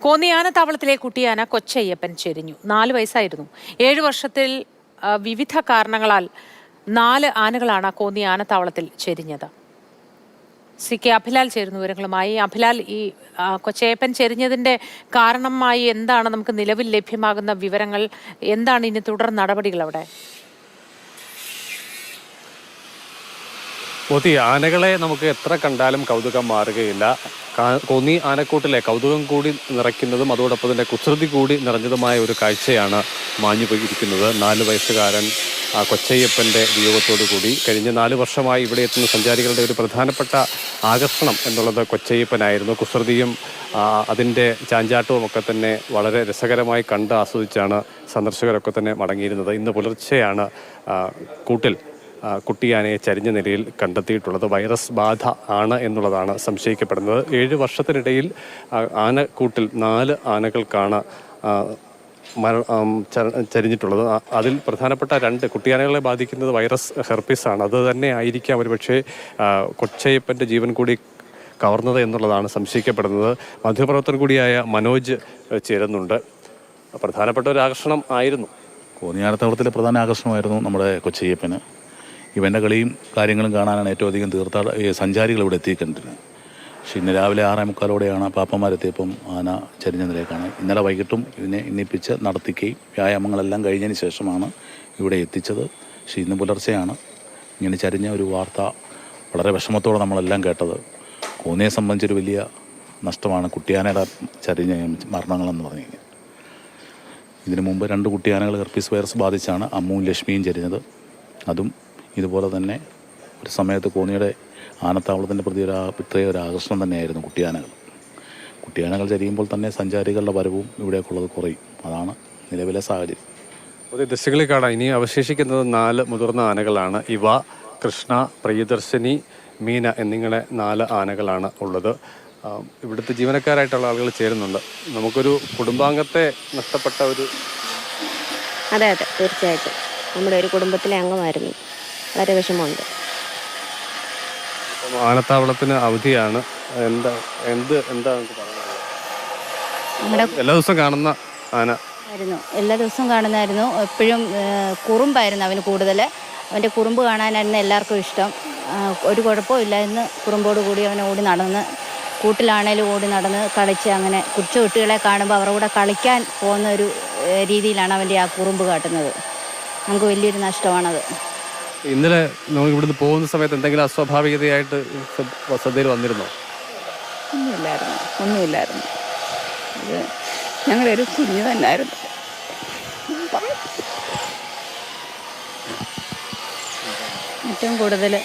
കോന്നി ആനത്താവളത്തിലെ കുട്ടിയാന കൊച്ചയ്യപ്പൻ ചെരിഞ്ഞു. നാല് വയസ്സായിരുന്നു. ഏഴു വർഷത്തിൽ വിവിധ കാരണങ്ങളാൽ നാല് ആനകളാണ് കോന്നി ആനത്താവളത്തിൽ ചെരിഞ്ഞത്. സി കെ അഭിലാൽ ചേരുന്ന വിവരങ്ങളുമായി. അഭിലാൽ ഈ ആ, കൊച്ചയ്യപ്പൻ ചെരിഞ്ഞതിന്റെ കാരണമായി എന്താണ് നമുക്ക് നിലവിൽ ലഭ്യമാകുന്ന വിവരങ്ങൾ? എന്താണ് ഇനി തുടർ നടപടികൾ അവിടെ മോത്തി ആനകളെ നമുക്ക് എത്ര കണ്ടാലും കൗതുകം മാറുകയില്ല. കൊന്നി ആനക്കൂട്ടിലെ കൗതുകം കൂടി നിറയ്ക്കുന്നതും അതോടൊപ്പം തന്നെ കുസൃതി കൂടി നിറഞ്ഞതുമായ ഒരു കാഴ്ചയാണ് മാഞ്ഞു പോയിരിക്കുന്നത്. നാല് വയസ്സുകാരൻ കൊച്ചയ്യപ്പന്റെ വിയോഗത്തോടു കൂടി കഴിഞ്ഞ നാല് വർഷമായി ഇവിടെ എത്തുന്ന സഞ്ചാരികളുടെ ഒരു പ്രധാനപ്പെട്ട ആകർഷണം എന്നുള്ളത് കൊച്ചയ്യപ്പനായിരുന്നു. കുസൃതിയും അതിന്റെ ചാഞ്ചാട്ടവും ഒക്കെ തന്നെ വളരെ രസകരമായി കണ്ട് ആസ്വദിച്ചാണ് സന്ദർശകരൊക്കെ തന്നെ മടങ്ങിയിരുന്നത്. ഇന്ന് പുലർച്ചെയാണ് കൂട്ടിൽ കുട്ടിയാനയെ ചരിഞ്ഞ നിലയിൽ കണ്ടെത്തിയിട്ടുള്ളത്. വൈറസ് ബാധ ആണ് എന്നുള്ളതാണ് സംശയിക്കപ്പെടുന്നത്. ഏഴ് വർഷത്തിനിടയിൽ ആനക്കൂട്ടിൽ നാല് ആനകൾക്കാണ് മര- ചരിഞ്ഞിട്ടുള്ളത്. അതിൽ പ്രധാനപ്പെട്ട രണ്ട് കുട്ടിയാനകളെ ബാധിക്കുന്നത് വൈറസ് ഹെർപ്പിസ് ആണ്. അത് തന്നെ ആയിരിക്കാം ഒരുപക്ഷെ കൊച്ചയ്യപ്പന്റെ ജീവൻ കൂടി കവർന്നത് എന്നുള്ളതാണ് സംശയിക്കപ്പെടുന്നത്. മാധ്യമപ്രവർത്തകൻ കൂടിയായ മനോജ് ചേരുന്നുണ്ട്. പ്രധാനപ്പെട്ട ഒരു ആകർഷണം ആയിരുന്നു. കോന്നിയാനത്തവളത്തിലെ പ്രധാന ആകർഷണമായിരുന്നു നമ്മുടെ കൊച്ചയ്യപ്പന്. ഇവന്റെ കളിയും കാര്യങ്ങളും കാണാനാണ് ഏറ്റവും അധികം തീർത്ഥാട സഞ്ചാരികൾ ഇവിടെ എത്തിക്കൊണ്ടിരുന്നത്. പക്ഷേ ഇന്ന് രാവിലെ ആറേ മുക്കാലോടെയാണ് പാപ്പന്മാരെത്തിയപ്പം ആന ചരിഞ്ഞ നിലയ്ക്കാണ് ഇന്നലെ വൈകിട്ടും ഇതിനെ ഇന്നിപ്പിച്ച് നടത്തിക്കുകയും വ്യായാമങ്ങളെല്ലാം കഴിഞ്ഞതിന് ശേഷമാണ് ഇവിടെ എത്തിച്ചത്. പക്ഷേ ഇന്ന് പുലർച്ചെയാണ് ഇങ്ങനെ ചരിഞ്ഞ ഒരു വാർത്ത വളരെ വിഷമത്തോടെ നമ്മളെല്ലാം കേട്ടത്. കോന്നിയെ സംബന്ധിച്ചൊരു വലിയ നഷ്ടമാണ് കുട്ടിയാനയുടെ ചരിഞ്ഞ മരണങ്ങളെന്ന് പറഞ്ഞു കഴിഞ്ഞാൽ. ഇതിനു മുമ്പ് രണ്ട് കുട്ടിയാനകൾ ഹെർപ്പീസ് വൈറസ് ബാധിച്ചാണ് അമ്മുവും ലക്ഷ്മിയും ചരിഞ്ഞത്. അതും ഇതുപോലെ തന്നെ ഒരു സമയത്ത് കോന്നിയുടെ ആനത്താവളത്തിന്റെ പ്രതി ഒരു പ്രത്യേക ഇത്രയും ഒരു ആകർഷണം തന്നെയായിരുന്നു കുട്ടിയാനകൾ. കുട്ടിയാനകൾ ചരിയുമ്പോൾ തന്നെ സഞ്ചാരികളുടെ വരവും ഇവിടേക്കുള്ളത് കുറയും. അതാണ് നിലവിലെ സാഹചര്യം. പുതിയ ദൃശ്യങ്ങളിൽ കാണാം. ഇനി അവശേഷിക്കുന്നത് നാല് മുതിർന്ന ആനകളാണ്. ഇവ കൃഷ്ണ പ്രിയദർശിനി മീന എന്നിങ്ങനെ നാല് ആനകളാണ് ഉള്ളത്. ഇവിടുത്തെ ജീവനക്കാരായിട്ടുള്ള ആളുകൾ ചേരുന്നുണ്ട്. നമുക്കൊരു കുടുംബാംഗത്തെ നഷ്ടപ്പെട്ട ഒരു അതെ അതെ. തീർച്ചയായിട്ടും. നമ്മുടെ ഒരു കുടുംബത്തിലെ അംഗമായിരുന്നു. വളരെ വിഷമമുണ്ട്. ആനത്താവളത്തിന് അവധിയാണ്. എന്താ എല്ലാ ദിവസവും കാണുന്ന ആന. ആയിരുന്നു. എല്ലാ ദിവസവും കാണുന്നതായിരുന്നു. എപ്പോഴും കുറുമ്പായിരുന്നു അവന് കൂടുതൽ അവന്റെ കുറുമ്പ് കാണാനായിരുന്നു എല്ലാവർക്കും ഇഷ്ടം. ഒരു കുഴപ്പവും ഇല്ലായിരുന്നു കുറുമ്പോട് കൂടി അവൻ ഓടി നടന്ന് കൂട്ടിലാണേലും ഓടി നടന്ന് കളിച്ച് അങ്ങനെ കൊച്ചു കുട്ടികളെ കാണുമ്പോൾ അവരുടെ കൂടെ കളിക്കാൻ പോകുന്ന ഒരു രീതിയിലാണ് അവന്റെ ആ കുറുമ്പ് കാട്ടുന്നത്. നമുക്ക് വലിയൊരു നഷ്ടമാണത്. ഇന്നലെ നമ്മൾ ഇവിടുന്ന് പോകുന്ന സമയത്ത് എന്തെങ്കിലും അസ്വാഭാവികതയായിട്ട് ശ്രദ്ധ- ശ്രദ്ധയിൽ വന്നിരുന്നോ? ഒന്നുമില്ലായിരുന്നു. ഒന്നുമില്ലായിരുന്നു. ഞങ്ങളൊരു കുഞ്ഞു തന്നെയായിരുന്നു ഏറ്റവും കൂടുതൽ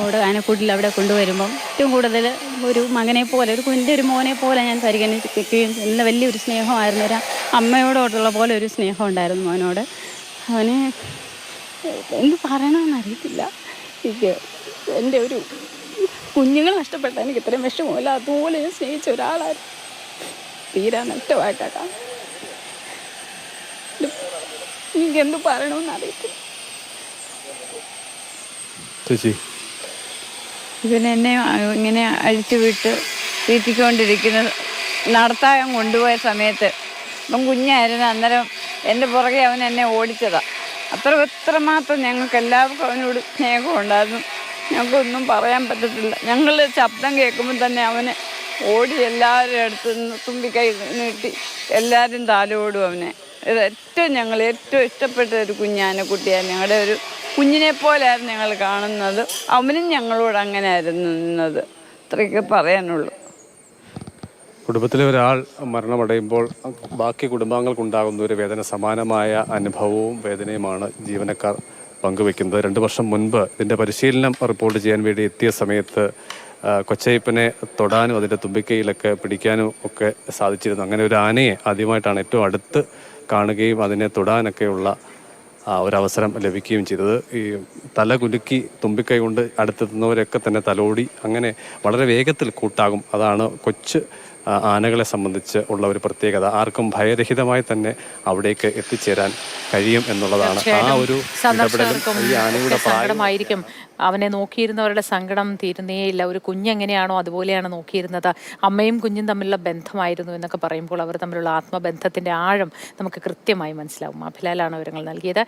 ഇവിടെ ആനക്കൂട്ടിൽ അവിടെ കൊണ്ടുവരുമ്പം ഏറ്റവും കൂടുതൽ ഒരു മകനെ പോലെ ഒരു കുഞ്ഞിന്റെ ഒരു മോനെ പോലെ ഞാൻ പരിഗണിക്കുകയും നല്ല വലിയൊരു സ്നേഹമായിരുന്നു ഒരു അമ്മയോടോടുള്ള പോലെ ഒരു സ്നേഹം ഉണ്ടായിരുന്നു മോനോട്. അവന് എന്ത് പറയണമെന്ന് അറിയത്തില്ല. എനിക്ക് എന്റെ ഒരു കുഞ്ഞുങ്ങൾ നഷ്ടപ്പെട്ട എനിക്ക് ഇത്രയും വിഷമമില്ല. അതുപോലെ ഞാൻ സ്നേഹിച്ച ഒരാളായിരുന്നു തീരാ നഷ്ടമായിട്ടാ എനിക്ക് എന്ത് പറയണമെന്ന് അറിയത്തില്ല. ചേച്ചി. ഇവനെന്നെ ഇങ്ങനെ അഴിച്ചു വിട്ട് തീറ്റിക്കൊണ്ടിരിക്കുന്ന നടത്താൻ കൊണ്ടുപോയ സമയത്ത് ഇപ്പം കുഞ്ഞായിരുന്നു. അന്നേരം എന്റെ പുറകെ അവൻ എന്നെ ഓടിച്ചതാ. അത്ര എത്രമാത്രം ഞങ്ങൾക്ക് എല്ലാവർക്കും അവനോട് സ്നേഹമുണ്ടായിരുന്നു. ഞങ്ങൾക്കൊന്നും പറയാൻ പറ്റത്തില്ല. ഞങ്ങൾ ശബ്ദം കേൾക്കുമ്പോൾ തന്നെ അവനെ ഓടി എല്ലാവരും അടുത്ത് നിന്ന് തുമ്പിക്കൈ നീട്ടി എല്ലാവരും താലോടും അവനെ. ഇത് ഏറ്റവും ഞങ്ങൾ ഏറ്റവും ഇഷ്ടപ്പെട്ട ഒരു കുഞ്ഞാന കുട്ടിയാണ്. ഞങ്ങളുടെ ഒരു കുഞ്ഞിനെ പോലെയായിരുന്നു ഞങ്ങൾ കാണുന്നത്. അവനും ഞങ്ങളോട് അങ്ങനെയായിരുന്നു നിന്നത്. ഇത്രയൊക്കെ പറയാനുള്ളൂ. കുടുംബത്തിലെ ഒരാൾ മരണമടയുമ്പോൾ ബാക്കി കുടുംബാംഗങ്ങൾക്കുണ്ടാകുന്ന ഒരു വേദന സമാനമായ അനുഭവവും വേദനയുമാണ് ജീവനക്കാർ പങ്കുവെക്കുന്നത് രണ്ട് വർഷം മുൻപ് ഇതിന്റെ പരിശീലനം റിപ്പോർട്ട് ചെയ്യാൻ വേണ്ടി എത്തിയ സമയത്ത് കൊച്ചയ്പ്പനെ തൊടാനും അതിന്റെ തുമ്പിക്കൈയിലൊക്കെ പിടിക്കാനും ഒക്കെ സാധിച്ചിരുന്നു. അങ്ങനെ ഒരു ആനയെ ആദ്യമായിട്ടാണ് ഏറ്റവും അടുത്ത് കാണുകയും അതിനെ തൊടാനൊക്കെയുള്ള ഒരു ഒരവസരം ലഭിക്കുകയും ചെയ്തത്. ഈ തല കുലുക്കി തുമ്പിക്കൈ കൊണ്ട് അടുത്തെത്തുന്നവരൊക്കെ തന്നെ തലോടി അങ്ങനെ വളരെ വേഗത്തിൽ കൂട്ടാകും. അതാണ് കൊച്ച് ആനകളെ സംബന്ധിച്ച് ഉള്ള ഒരു പ്രത്യേകത. ആർക്കും ഭയരഹിതമായി തന്നെ അവിടേക്ക് എത്തിച്ചേരാൻ കഴിയും എന്നുള്ളതാണ്. ആ ഒരു സങ്കടമായിരിക്കും. അവനെ നോക്കിയിരുന്നവരുടെ സങ്കടം തീരുന്നേയില്ല ഒരു കുഞ്ഞെങ്ങനെയാണോ അതുപോലെയാണ് നോക്കിയിരുന്നത്. അമ്മയും കുഞ്ഞും തമ്മിലുള്ള ബന്ധമായിരുന്നു എന്നൊക്കെ പറയുമ്പോൾ അവർ തമ്മിലുള്ള ആത്മബന്ധത്തിന്റെ ആഴം നമുക്ക് കൃത്യമായി മനസ്സിലാവും. അഭിലാലാണ് വിവരങ്ങൾ നൽകിയത്.